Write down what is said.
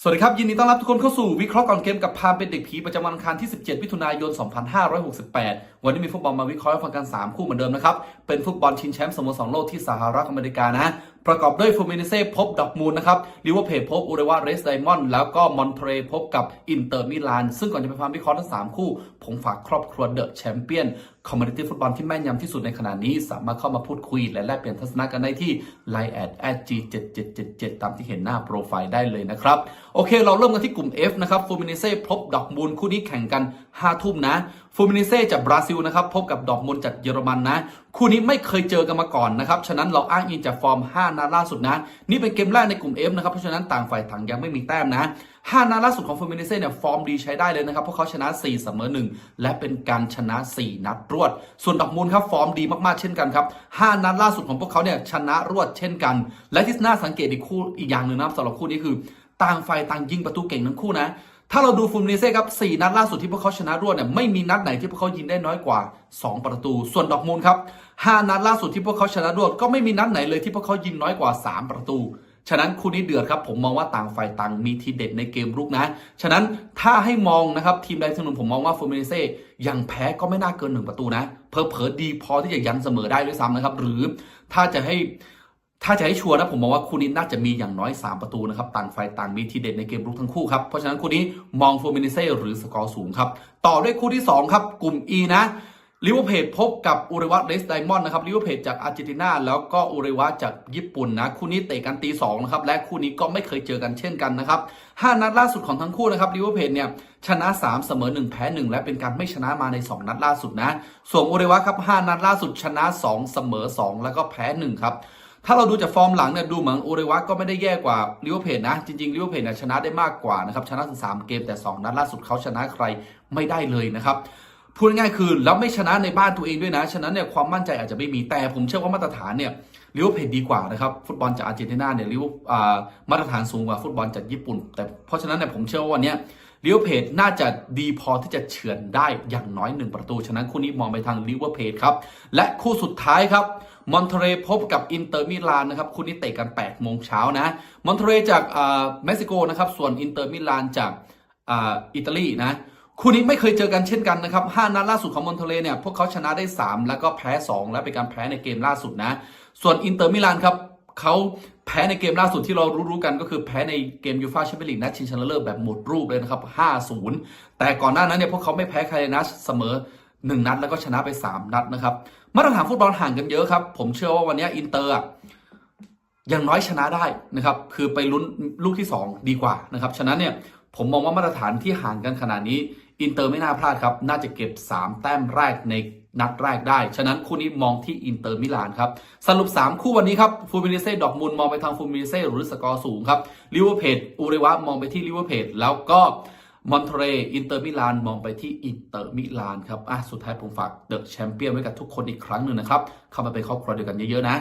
สวัสดีครับ ยินดีต้อนรับทุกคนเข้าสู่วิเคราะห์ก่อนเกมกับพามเป็นเด็กผีประจำวันอังคารที่ 17 มิถุนายน 2568 วันนี้มีฟุตบอลมาวิเคราะห์ฟังกัน 3 คู่เหมือนเดิมนะครับ เป็นฟุตบอลชิงแชมป์สโมสรโลกที่สหรัฐอเมริกานะประกอบด้วยฟูมินิเซ่พบดอกมูลนะครับลิเวอร์เพจพบอุเรวาเรสไดมอนด์แล้วก็มอนเทรพบกับอินเตอร์มิลาน ซึ่งก่อนจะไปฟังวิเคราะห์ทั้ง 3 คู่ ผมฝากครอบครัวเดอะแชมเปี้ยนคอมมูนิตี้ฟุตบอลที่แม่นยำที่สุดในขณะนี้ สามารถเข้ามาพูดคุย และแลกเปลี่ยนทัศนะกันได้ที่ line at at g 7 7 7 7ตามที่เห็นหน้าโปรไฟล์ได้เลยนะครับ โอเค เราเริ่มกันที่กลุ่ม F นะครับฟูมินิเซ่พบดอกมูลคู่นี้แข่งกัน 5ทุ่มนะฟูมินิเซ่จากบราซิลนะครับพบกับดอกมูลจากเยอรมันนะ คู่นี้ไม่เคยเจอกันมาก่อนนะครับ ฉะนั้นเราอ้างอิงจากฟอร์ม 5 นัดล่าสุดนะ นี่เป็นเกมแรกในกลุ่ม F นะครับ เพราะฉะนั้นต่างฝ่ายต่างยังไม่มีแต้มนะ 5 นัดล่าสุดของฟูมินิเซ่เนี่ยฟอร์มดีใช้ได้เลยนะครับ เพราะเขาชนะ 4 เสมอ 1 และเป็นการชนะ 4 นัดรวด ส่วนดอกมูลครับฟอร์มดีมากๆเช่นกันครับ 5 นัดล่าสุดของพวกเขาเนี่ยชนะรวดเช่นกัน และที่น่าสังเกตอีกคู่อีกอย่างหนึ่งนะครับสำหรับคู่นี้คือ ต่างฝ่ายต่างยิงประตูเก่งทั้งคู่นะ ถ้าเราดูฟูมิเนเซ่ครับ4นัดล่าสุดที่พวกเขาชนะรวดเนี่ยไม่มีนัดไหนที่พวกเขายิงได้น้อยกว่า 2 ประตู ส่วนดอกมูลครับ5นัดล่าสุดที่พวกเขาชนะรวดก็ไม่มีนัดไหนเลยที่พวกเขายิงน้อยกว่า 3 ประตู ฉะนั้นคู่นี้เดือดครับผมมองว่าต่างฝ่ายต่างมีทีเด็ดในเกมรุกนะ ฉะนั้นถ้าให้มองนะครับทีมใดทีมหนึ่งผมมองว่าฟูมิเนเซ่ยังแพ้ก็ไม่น่าเกินหนึ่งประตูนะเพอเพอดีพอที่จะยันเสมอได้ด้วยซ้ำนะครับหรือถ้าจะให้ ถ้าจะให้ชัวร์นะผมมองว่าคู่นี้น่าจะมีอย่างน้อย 3 ประตูนะครับต่างฝ่ายต่างมีทีเด็ดในเกมรุกทั้งคู่ครับเพราะฉะนั้นคู่นี้มองฟูมินิเซ่หรือสกอร์สูงครับต่อด้วยคู่ที่ 2 ครับ กลุ่ม E นะลิเวอร์เพจพบกับอุเรวัตเรสไดมอนด์นะครับลิเวอร์เพจจากอาร์เจนตินาแล้วก็อุเรวะจากญี่ปุ่นนะ คู่นี้เตะกันตีสองนะครับและคู่นี้ก็ไม่เคยเจอกันเช่นกันนะครับห้านัดล่าสุดของทั้งคู่นะครับลิเวอร์เพจเนี่ยชนะ 3 เสมอ 1 แพ้ 1 และเป็นการไม่ชนะมาใน 2 นัดล่าสุดนะ ส่วนอุเรวะครับห้านัดล่าสุดชนะ 2 เสมอ 2 แล้วก็แพ้ 1 ครับ ถ้าเราดูจากฟอร์มหลังเนี่ยดูเหมือนโอเรวะก็ไม่ได้แย่กว่าลิเวอร์เพจนะ จริงๆลิเวอร์พจเนี่ยชนะได้มากกว่านะครับชนะถึง3เกมแต่ 2 นัดล่าสุดเขาชนะใครไม่ได้เลยนะครับพูดง่ายๆคือแล้วไม่ชนะในบ้านตัวเองด้วยนะ ฉะนั้นเนี่ยความมั่นใจอาจจะไม่มีแต่ผมเชื่อว่ามาตรฐานเนี่ยลิเวอร์เพจดีกว่านะครับฟุตบอลจากอาร์เจนตินาเนี่ยลิเวอร์มาตรฐานสูงกว่าฟุตบอลจากญี่ปุ่น แต่เพราะฉะนั้นเนี่ยผมเชื่อว่าวันนี้ ลิเวอร์เพจน่าจะดีพอที่จะเฉือนได้อย่างน้อยหนึ่งประตู ฉะนั้นคู่นี้มองไปทางลิเวอร์เพจครับ และคู่สุดท้ายครับมอนเทเรพบกับอินเตอร์มิลานนะครับคู่นี้เตะกัน8โมงเช้านะมอนเทเรจากอ่าเม็กซิโกนะครับส่วนอินเตอร์มิลานจากอ่าอิตาลีนะคู่นี้ไม่เคยเจอกันเช่นกันนะครับ5นัดล่าสุดของมอนเทเรเนี่ยพวกเขาชนะได้ 3 แล้วก็แพ้ 2 และเป็นการแพ้ในเกมล่าสุดนะ ส่วนอินเตอร์มิลานครับเขา แพ้ในเกมล่าสุดที่เรารู้ๆกันก็คือแพ้ในเกมยูฟาแชมเปี้ยนลีกนัดชิงชนะเลิศแบบหมดรูปเลยนะครับ 5-0 แต่ก่อนหน้านั้นเนี่ยพวกเขาไม่แพ้ใครเลยนะเสมอ 1 นัดแล้วก็ชนะไป 3 นัดนะครับ มาตรฐานฟุตบอลห่างกันเยอะครับ ผมเชื่อว่าวันนี้อินเตอร์อย่างน้อยชนะได้นะครับ คือไปลุ้นลูกที่ 2 ดีกว่านะครับ ฉะนั้นเนี่ยผมมองว่ามาตรฐานที่ห่างกันขนาดนี้ อินเตอร์ไม่น่าพลาดครับ น่าจะเก็บ 3 แต้มแรกใน นัดแรกได้ ฉะนั้นคู่นี้มองที่อินเตอร์มิลานครับ สรุป 3 คู่วันนี้ครับฟูมินิเซ่ดอกมูลมองไปทางฟูมินิเซ่หรือสกอร์สูงครับลิเวอร์เพจอูเรวะมองไปที่ลิเวอร์เพจแล้วก็มอนเทเรอินเตอร์มิลานมองไปที่อินเตอร์มิลานครับอะสุดท้ายผมฝากเดอะแชมเปี้ยนไว้กับทุกคนอีกครั้งหนึ่งนะครับ เข้ามาเป็นครอบครัวเดียวกันเยอะๆนะ